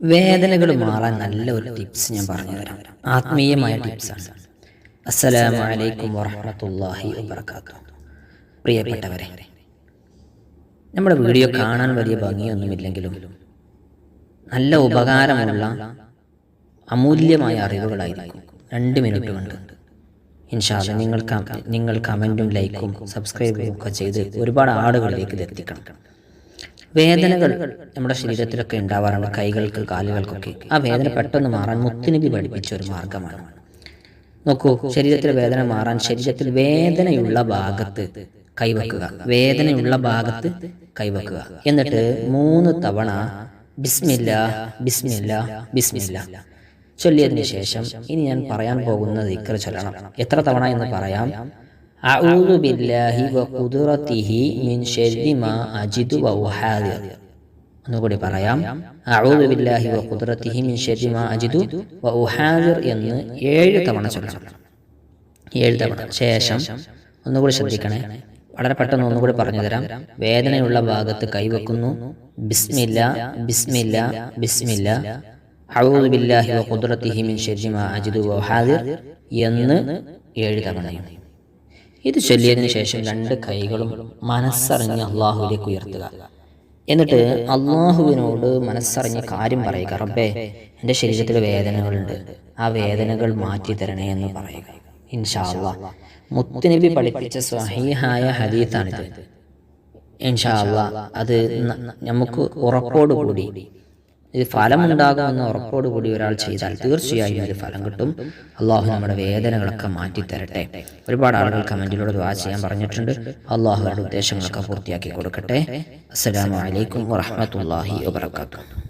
വേദനകൾ മാറാൻ നല്ല ഒരു ടിപ്സ് ഞാൻ പറഞ്ഞു തരാം. ആത്മീയമായ ടിപ്സാണ് അസ്സലാമു അലൈക്കും വറഹ്മത്തുള്ളാഹി വബറകാതുഹു പ്രിയപ്പെട്ടവരെ നമ്മുടെ വീഡിയോ കാണാൻ വലിയ ഭംഗിയൊന്നുമില്ലെങ്കിലും നല്ല ഉപകാരമുള്ള അമൂല്യമായ അറിവുകളായിരിക്കും. രണ്ട് മിനിറ്റ് കൊണ്ട്. ഇൻഷാല്ല നിങ്ങൾ നിങ്ങൾ കമന്റും ലൈക്കും സബ്സ്ക്രൈബും ഒക്കെ ചെയ്ത് ഒരുപാട് ആളുകളിലേക്ക് ഇത് എത്തിക്കണം. വേദനകൾ നമ്മുടെ ശരീരത്തിലൊക്കെ ഉണ്ടാവാറുണ്ട് കൈകൾക്ക് കാലുകൾക്കൊക്കെ ആ വേദന പെട്ടെന്ന് മാറാൻ മുത്തുനബി പഠിപ്പിച്ച ഒരു മാർഗമാണ്. നോക്കൂ ശരീരത്തിലെ വേദന മാറാൻ ശരീരത്തിൽ വേദനയുള്ള ഭാഗത്ത് കൈവെക്കുക. വേദനയുള്ള ഭാഗത്ത് കൈവെക്കുക. എന്നിട്ട് മൂന്ന് തവണ ബിസ്മില്ല ബിസ്മില്ല ബിസ്മില്ല ചൊല്ലിയതിനു ശേഷം ഇനി ഞാൻ പറയാൻ പോകുന്ന ദിക്ർ ചൊല്ലണം. എത്ര തവണ എന്ന് പറയാം? അഊദു ബില്ലാഹി വ من മിൻ ما أجد وأحاذر. ഒന്നുകൂടി പറയാം. അഊദു ബില്ലാഹി വ ഖുദ്റത്തിഹി മിൻ ശർരി മാ അജിദു വ ഉഹാദിർ എന്ന് ഏഴ് തവണ ചൊല്ലണം. ഏഴ് തവണ. ശേഷം ഒന്നുകൂടി ശ്രദ്ധിക്കണേ. വളരെ പെട്ടെന്ന് ഒന്നുകൂടി പറഞ്ഞു തരാം വേദനയുള്ള ഭാഗത്ത് കൈവെക്കുന്നു. ബിസ്മില്ല ബിസ്മില്ല ബിസ്മില്ല അഊദു ബില്ലാഹി വ ഖുദ്റത്തിഹി മിൻ ശർരി മാ അജിദു വ ഉഹാദിർ എന്ന് ഏഴ് തവണയും. ഇത് ചൊല്ലിയതിന് ശേഷം രണ്ട് കൈകളും മനസ്സറിഞ്ഞ് അള്ളാഹുവിലേക്ക് ഉയർത്തുക. എന്നിട്ട് അള്ളാഹുവിനോട് മനസ്സറിഞ്ഞ് കാര്യം പറയുക. റബ്ബേ എന്റെ ശരീരത്തിൽ വേദനകളുണ്ട്. ആ വേദനകൾ മാറ്റി തരണേ എന്ന് പറയുക. ഇൻഷാ അള്ളാ മുത്തുനബി പഠിപ്പിച്ച സ്വഹീഹായ ഹദീത്താണിത്. ഇൻഷാ അള്ളാ അത് നമുക്ക് ഉറപ്പോടുകൂടി ഇത് ഫലമുണ്ടാകുമെന്ന് ഉറപ്പോടുകൂടി ഒരാൾ ചെയ്താൽ തീർച്ചയായും ഒരു ഫലം കിട്ടും. അള്ളാഹു നമ്മുടെ വേദനകളൊക്കെ മാറ്റി തരട്ടെ ഒരുപാട് ആളുകൾ കമന്റിലൂടെ ദ്വാ ചെയ്യാൻ പറഞ്ഞിട്ടുണ്ട്. അള്ളാഹു അവരുടെ ഉദ്ദേശങ്ങളൊക്കെ പൂർത്തിയാക്കി കൊടുക്കട്ടെ. അസ്സലാമു അലൈക്കും വറഹ്മത്തുള്ളാഹി വബറകാതുഹു.